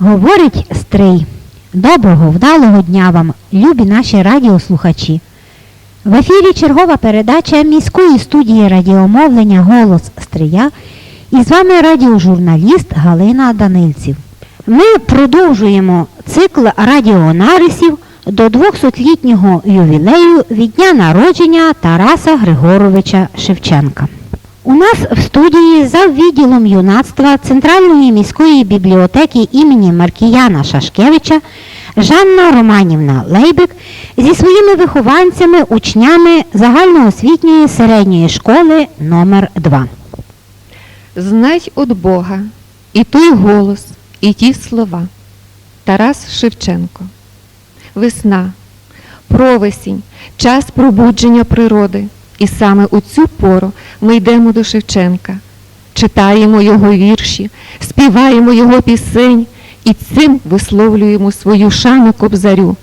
Говорить Стрий. Доброго, вдалого дня вам, любі наші радіослухачі. В ефірі чергова передача міської студії радіомовлення Голос Стрия і з вами радіожурналіст Галина Данильців. Ми продовжуємо цикл радіонарисів до 200-літнього ювілею від дня народження Тараса Григоровича Шевченка. У нас в студії за відділом юнацтва Центральної міської бібліотеки імені Маркіяна Шашкевича Жанна Романівна Лейбик зі своїми вихованцями, учнями загальноосвітньої середньої школи номер 2 Знать от Бога і той голос, і ті слова. Тарас Шевченко. Весна, провесінь, час пробудження природи. І саме у цю пору ми йдемо до Шевченка, читаємо його вірші, співаємо його пісень і цим висловлюємо свою шану кобзарю.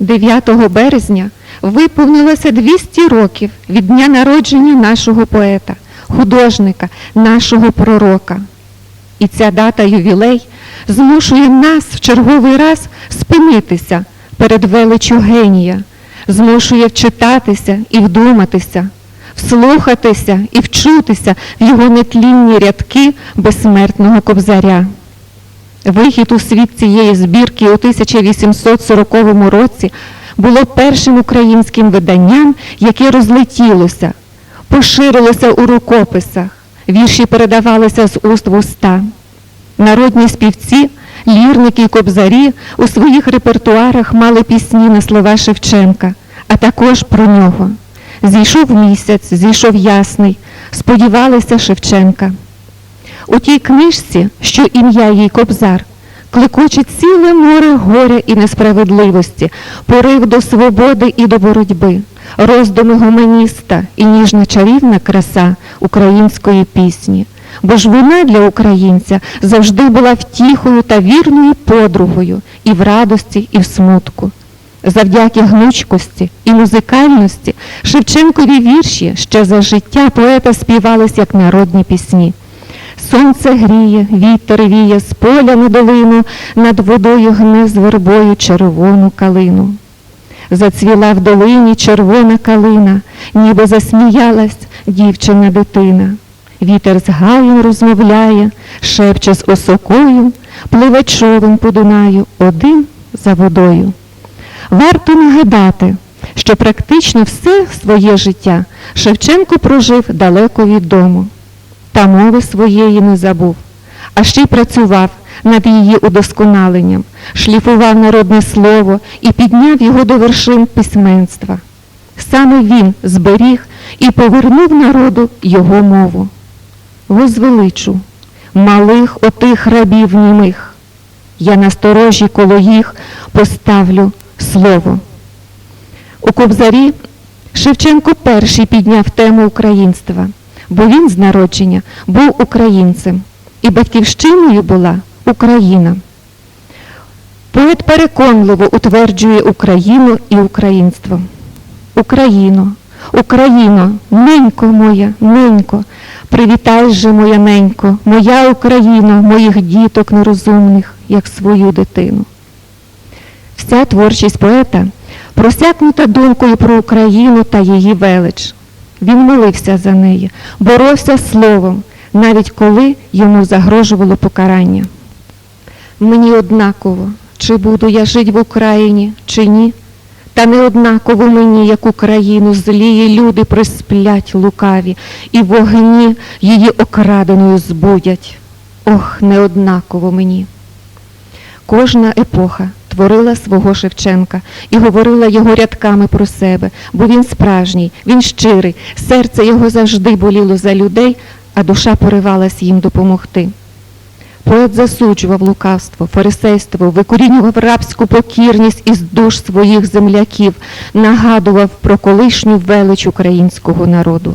9 березня виповнилося 200 років від дня народження нашого поета, художника, нашого пророка. І ця дата ювілей змушує нас в черговий раз спинитися перед величю генія, змушує вчитатися і вдуматися, вслухатися і вчутися в його нетлінні рядки безсмертного кобзаря. Вихід у світ цієї збірки у 1840 році було першим українським виданням, яке розлетілося, поширилося у рукописах, вірші передавалися з уст в уста. Народні співці, лірники і кобзарі у своїх репертуарах мали пісні на слова Шевченка, а також про нього. Зійшов місяць, зійшов ясний, сподівалися Шевченка. У тій книжці, що ім'я їй Кобзар, клекоче ціле море горя і несправедливості, порив до свободи і до боротьби, роздуми гуманіста і ніжна чарівна краса української пісні. Бо ж вона для українця завжди була втіхою та вірною подругою і в радості, і в смутку. Завдяки гнучкості і музикальності Шевченкові вірші ще за життя поета співались як народні пісні. Сонце гріє, вітер віє з поля на долину, над водою гне з вербою червону калину. Зацвіла в долині червона калина, ніби засміялась дівчина дитина. Вітер з гаєм розмовляє, шепче з осокою, пливе човен по Дунаю один за водою. Варто нагадати, що практично все своє життя Шевченко прожив далеко від дому та мови своєї не забув, а ще й працював над її удосконаленням, шліфував народне слово і підняв його до вершин письменства. Саме він зберіг і повернув народу його мову. Возвеличу малих отих рабів німих, я насторожі коло їх поставлю слово. У Кобзарі Шевченко перший підняв тему українства бо він з народження був українцем, і батьківщиною була Україна. Поет переконливо утверджує Україну і українство. Україно, Україно, ненько моя, ненько, привітай же моя ненько, моя Україна, моїх діток нерозумних, як свою дитину. Вся творчість поета просякнута думкою про Україну та її велич. Він молився за неї, боровся словом, навіть коли йому загрожувало покарання. Мені однаково, чи буду я жити в Україні, чи ні, та не однаково мені, як Україну, злії люди присплять лукаві, і вогні її окраденою збудять. Ох, не однаково мені. Кожна епоха творила свого Шевченка і говорила його рядками про себе, бо він справжній, він щирий, серце його завжди боліло за людей, а душа поривалась їм допомогти. Поет засуджував лукавство, фарисейство, викорінював рабську покірність із душ своїх земляків, нагадував про колишню велич українського народу.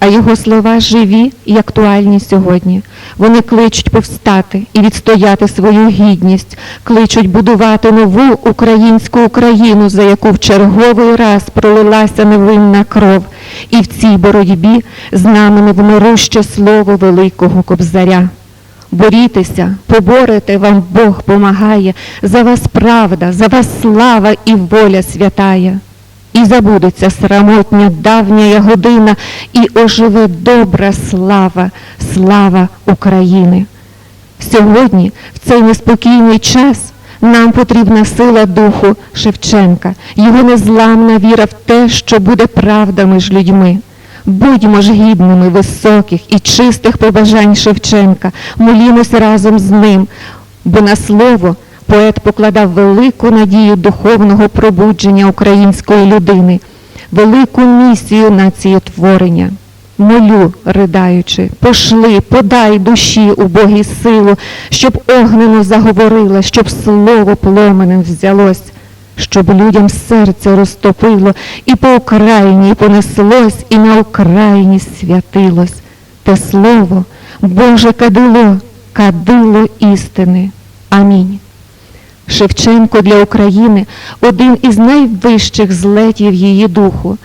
а його слова живі і актуальні сьогодні. Вони кличуть повстати і відстояти свою гідність, кличуть будувати нову українську Україну, за яку в черговий раз пролилася невинна кров, і в цій боротьбі з нами невмируще слово великого кобзаря. Борітеся, поборете вам Бог помагає, за вас правда, за вас слава і воля святая. І забудеться срамотня давня година, і оживе добра слава, слава України. Сьогодні, в цей неспокійний час, нам потрібна сила духу Шевченка, його незламна віра в те, що буде правда між людьми. Будьмо ж гідними високих і чистих побажань Шевченка, молімося разом з ним, бо на слово поет покладав велику надію духовного пробудження української людини, велику місію націєтворення. Молю, придаючи, пошли, подай душі убогій силу, щоб огнено заговорила, щоб слово пломенем взялось, щоб людям серце розтопило, і по Україні понеслось, і на Україні святилось. Те слово, Боже кадило, кадило істини. Амінь. Шевченко для України один із найвищих злетів її духу,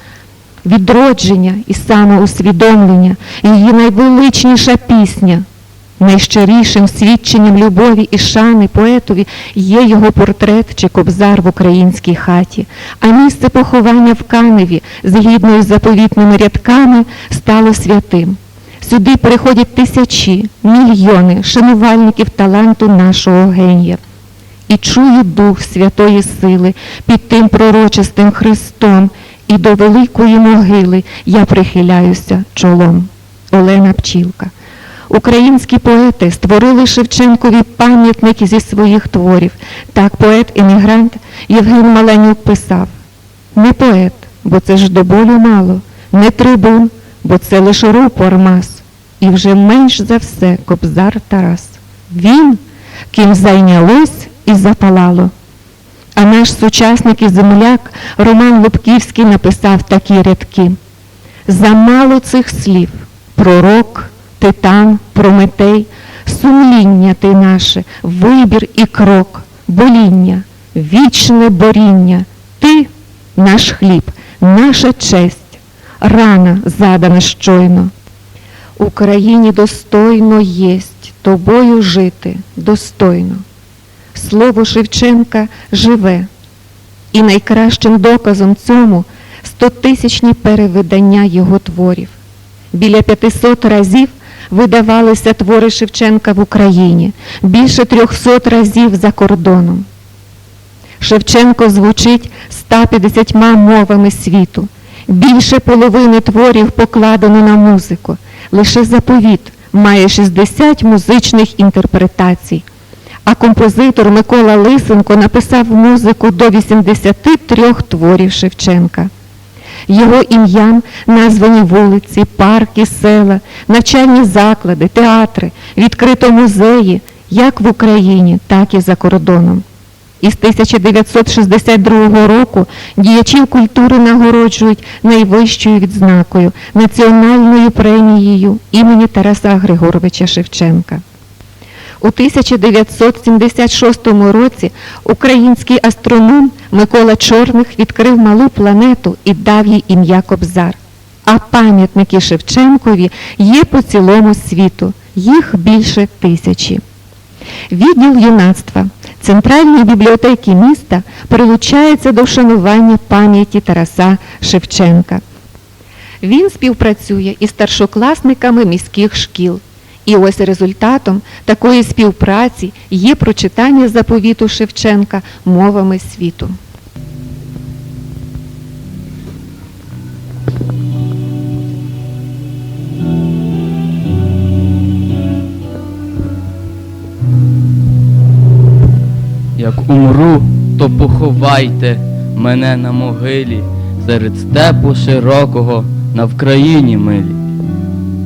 відродження і самоусвідомлення, її найвеличніша пісня. Найщирішим свідченням любові і шани поетові є його портрет чи кобзар в українській хаті, а місце поховання в Каневі, згідно із заповітними рядками, стало святим. Сюди приходять тисячі, мільйони шанувальників таланту нашого генія і чую дух святої сили під тим пророчистим Христом, і до великої могили я прихиляюся чолом. Олена Пчілка. Українські поети створили Шевченкові пам'ятники зі своїх творів. Так поет-емігрант Євген Маленюк писав: не поет, бо це ж до болю мало, не трибун, бо це лише рупор мас, і вже менш за все кобзар Тарас. Він, ким зайнялось і запалало. А наш сучасник і земляк Роман Лубківський написав такі рядки. Замало цих слів пророк, титан, прометей, сумління ти наше, вибір і крок, боління, вічне боріння, ти наш хліб, наша честь, рана задана щойно. Україні достойно єсть тобою жити достойно. Слово Шевченка живе, і найкращим доказом цьому стотисячні перевидання його творів. Біля 500 разів видавалися твори Шевченка в Україні, більше 300 разів за кордоном. Шевченко звучить 150 мовами світу. Більше половини творів покладено на музику. Лише заповіт має 60 музичних інтерпретацій. А композитор Микола Лисенко написав музику до 83 творів Шевченка. Його ім'ям названі вулиці, парки, села, навчальні заклади, театри, відкрито музеї, як в Україні, так і за кордоном. Із 1962 року діячів культури нагороджують найвищою відзнакою національною премією імені Тараса Григоровича Шевченка. У 1976 році український астроном Микола Чорних відкрив малу планету і дав їй ім'я Кобзар. А пам'ятники Шевченкові є по цілому світу, їх більше тисячі. Відділ юнацтва Центральної бібліотеки міста прилучається до вшанування пам'яті Тараса Шевченка. Він співпрацює із старшокласниками міських шкіл. І ось результатом такої співпраці є прочитання заповіту Шевченка мовами світу. Як умру, то поховайте мене на могилі серед степу широкого на Вкраїні милі.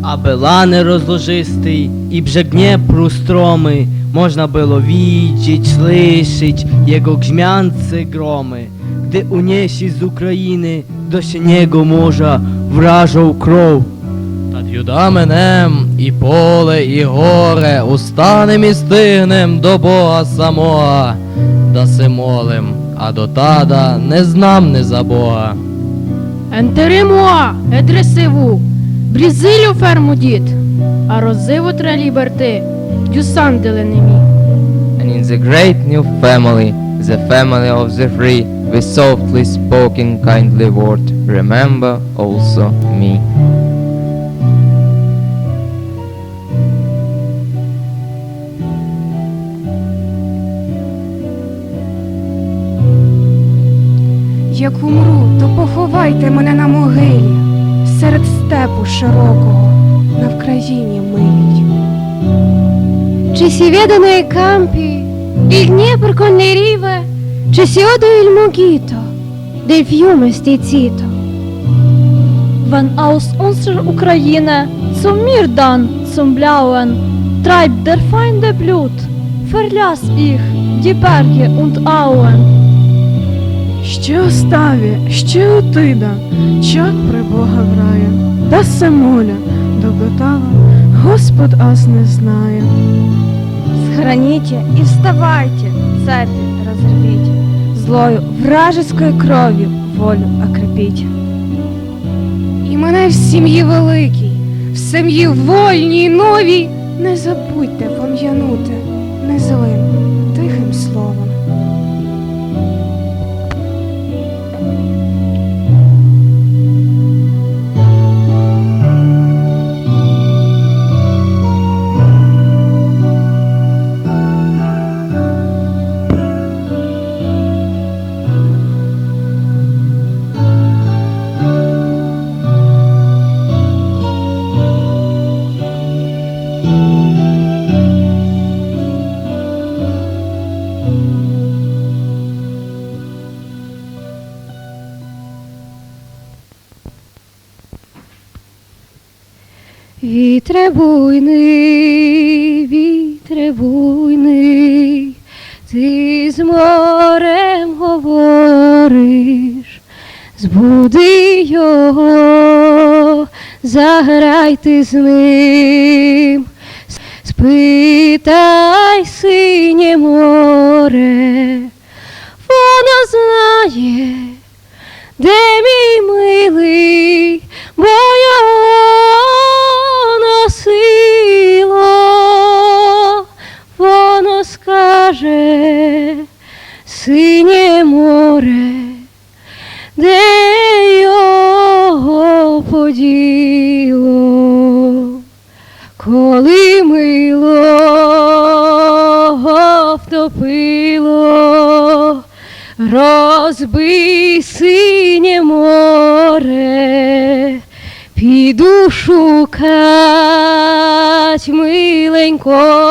Аби лани розложистий і brzeg Dniepru stromy, można było widzieć, słyszeć jego grzmiące gromy, gdy uniesie z Ukrainy do siniego morza wrażą кров. Над юдаменем і поле, і горе, устанем і стигнем до Бога самого, да се молим, а до тада не знам не за Бога. Enterez-moi, adressez-vous. Le ferme dit. Arrosez votre liberté du sang de. And in the great new family, the family of the free, with softly spoken kindly word, remember also me. Як умру, то поховайте мене на могилі, серед степу широкого, на Вкраїні campi, il Dniepro con le rive, ci si ode il mughito del fiume stizzito. Wenn aus unserer Ukraine zum Mir dann zum Blauen treibt der Feinde Blut, verlass ich die Berge. Ще оставі, ще отида, чак при Бога врає, да се моля, доготала, Господ ас не знає. Схороните и вставайте, цепи разорвите, злою вражеской кровью волю окропить. І мене в сім'ї великій, в сім'ї вольній новій, не забудьте пом'янути незлим, тихим Вітре буйний, вітре буйний, ти з морем говориш, збуди його, заграйте з ним, спитай синє море, воно знає, де мій милий, бо скаже, синє море, де його поділо, коли мило втопило, розбий синє море, піду шукать миленького,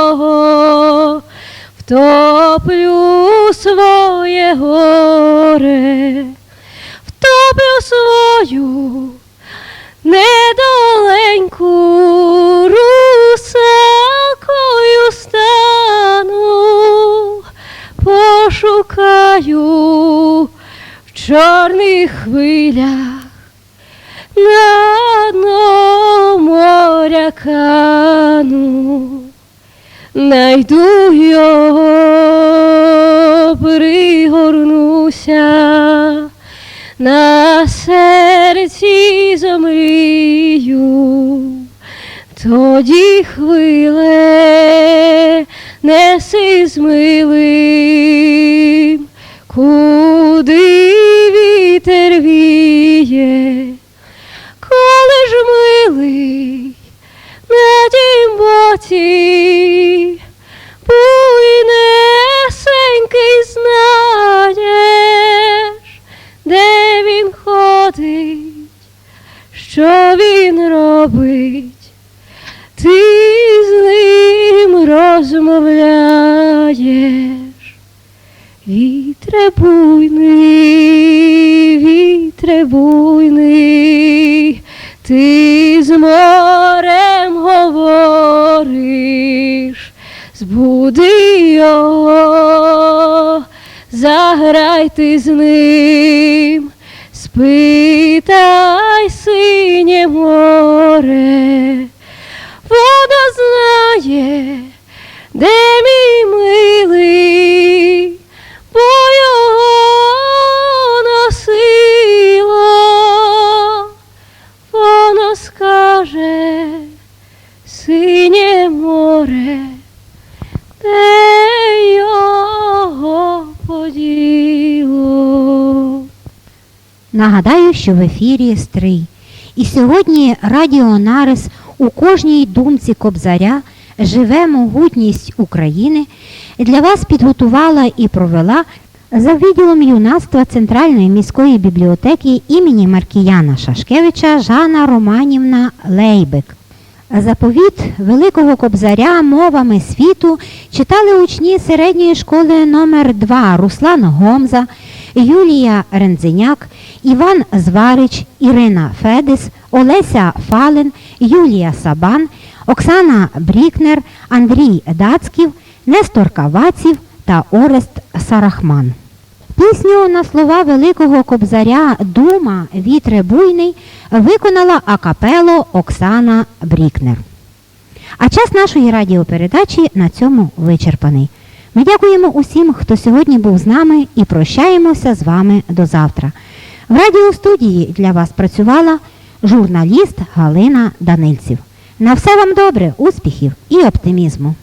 втоплю своє горе, втоплю свою недоленьку русалкою стану, пошукаю в чорних хвилях на дно моря кану, найду його, пригорнуся, на серці замрію, тоді хвиле неси з куди вітер віє, коли ж милий на тім буйнесенький знаєш, де він ходить, що він робить, ти з ним розмовляєш. Вітре буйний, вітре буйний, ти з морем говориш, збуди його, заграй ти з ним, спитай синє море, що в ефірі Стрий. І сьогодні Радіо Нарис у кожній думці Кобзаря живе могутність України для вас підготувала і провела за відділом юнацтва Центральної міської бібліотеки імені Маркіяна Шашкевича Жана Романівна Лейбик. Заповіт Великого Кобзаря мовами світу читали учні середньої школи номер 2 Руслан Гомза, Юлія Рензеняк, Іван Зварич, Ірина Федис, Олеся Фален, Юлія Сабан, Оксана Брікнер, Андрій Дацьків, Нестор Каваців та Орест Сарахман. Пісню на слова Великого Кобзаря Дума Вітре буйний виконала акапело Оксана Брікнер. А час нашої радіопередачі на цьому вичерпаний. Ми дякуємо усім, хто сьогодні був з нами і прощаємося з вами до завтра. В радіостудії для вас працювала журналіст Галина Данильців. На все вам добре, успіхів і оптимізму!